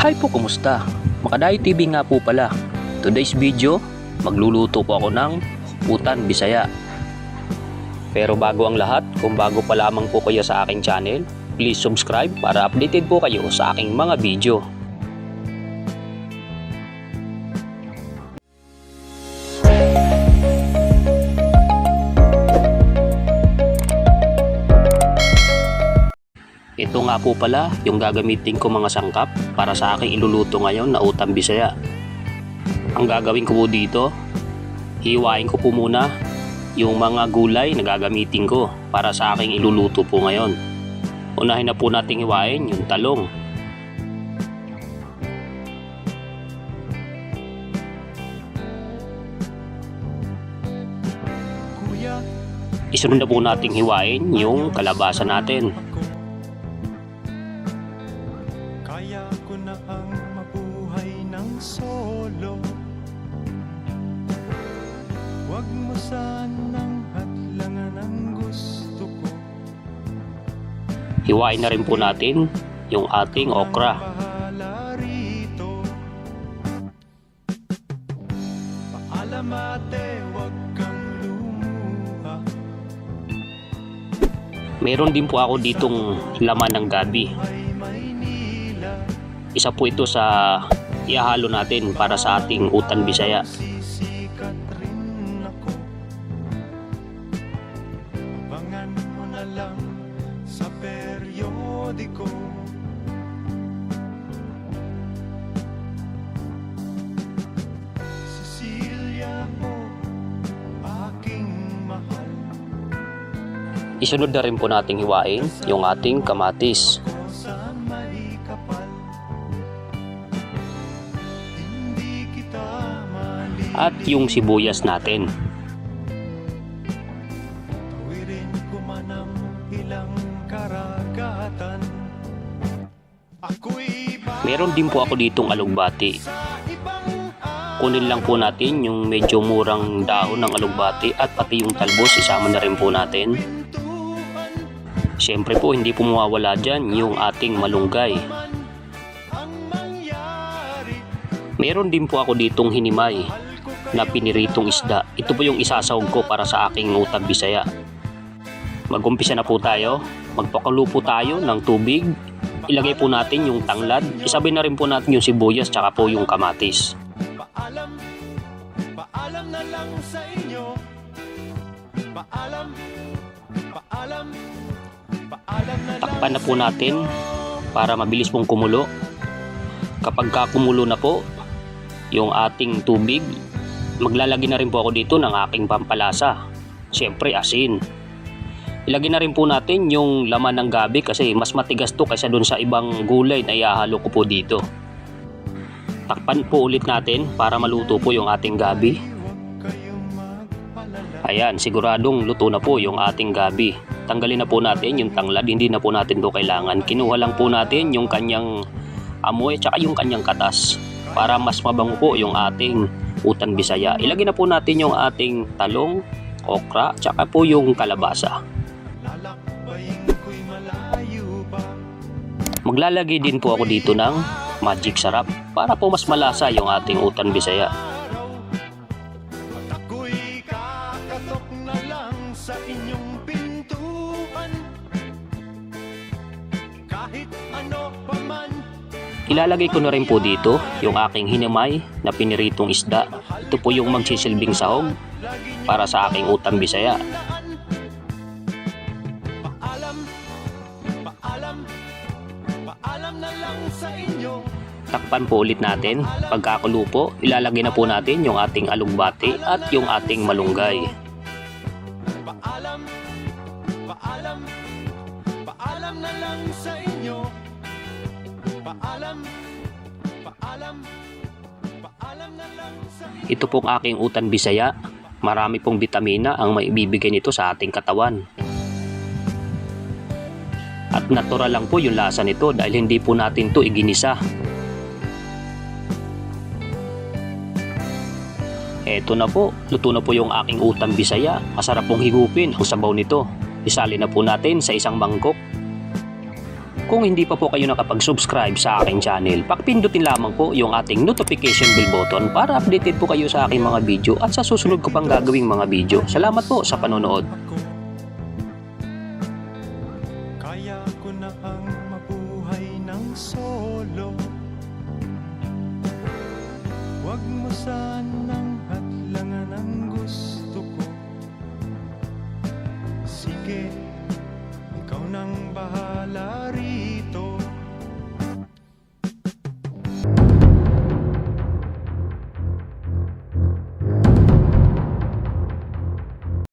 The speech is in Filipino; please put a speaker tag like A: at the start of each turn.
A: Hi po, kumusta? Makadayo TV nga po pala. Today's video, magluluto po ako ng putan bisaya. Pero bago ang lahat, kung bago pa lamang po kayo sa aking channel, please subscribe para updated po kayo sa aking mga video. Nga po pala yung gagamitin ko mga sangkap para sa aking iluluto ngayon na utang bisaya. Ang gagawin ko po dito, hiwain ko po muna yung mga gulay na gagamitin ko para sa aking iluluto po ngayon. Unahin na po nating hiwain yung talong. Isunod na po nating hiwain yung kalabasa natin. Hiwain na rin po natin yung ating okra.
B: Paalam ate, huwag kang lumuha
A: Meron din po ako ditong laman ng gabi. Isa po ito sa ihahalo natin para sa ating utan bisaya.
B: Sisikat rin
A: Isunod na rin po nating hiwain yung ating kamatis. At yung sibuyas natin. Meron din po ako ditong alugbati. Kunin lang po natin yung medyo murang dahon ng alugbati at pati yung talbos isama na rin po natin. Siyempre po hindi po mawawala dyan yung ating malunggay. Meron din po ako ditong hinimay na piniritong isda. Ito po yung isasawag ko para sa aking utang bisaya. Mag-umpisa na po tayo. Magpakulo po tayo ng tubig. Ilagay po natin yung tanglad. Isabay na rin po natin yung sibuyas tsaka po yung kamatis.
B: Paalam, paalam na lang sa inyo Paalam, paalam,
A: Takpan na po natin para mabilis pong kumulo. Kapag ka kumulo na po yung ating tubig, maglalagay na rin po ako dito ng aking pampalasa. Siyempre asin. Ilagay na rin po natin yung laman ng gabi kasi mas matigas to kaysa dun sa ibang gulay na ihahalo ko po dito. Takpan po ulit natin para maluto po yung ating gabi. Ayan, siguradong luto na po yung ating gabi. Tanggalin na po natin yung tanglad, hindi na po natin to kailangan. Kinuha lang po natin yung kanyang amoy at yung kanyang katas para mas mabango po yung ating utan bisaya. Ilagay na po natin yung ating talong, okra, tsaka po yung kalabasa. Maglalagay din po ako dito ng magic sarap para po mas malasa yung ating utan bisaya.
B: Na lang sa inyong pintuan Kahit ano pa man
A: Ilalagay ko na rin po dito yung aking hinimay na piniritong isda. Ito po yung magsisilbing sahog para sa aking utang bisaya. Takpan po ulit natin. Pagkakulo po, ilalagay na po natin yung ating alugbati at yung ating malunggay.
B: Paalam, paalam, na lang sa inyo Paalam, paalam, paalam na lang sa inyo
A: Ito pong aking utan bisaya. Marami pong bitamina ang maibibigay nito sa ating katawan. At natural lang po yung lasa nito dahil hindi po natin to iginisa. Eto na po, luto na po yung aking utang bisaya. Masarap pong higupin ang sabaw nito. Isali na po natin sa isang mangkok. Kung hindi pa po kayo nakapag-subscribe sa aking channel, pakipindutin lamang po yung ating notification bell button para updated po kayo sa aking mga video at sa susunod ko pang gagawing mga video. Salamat po sa panonood.
B: Kaya ko na ang mabuhay ng solo Huwag mo sanang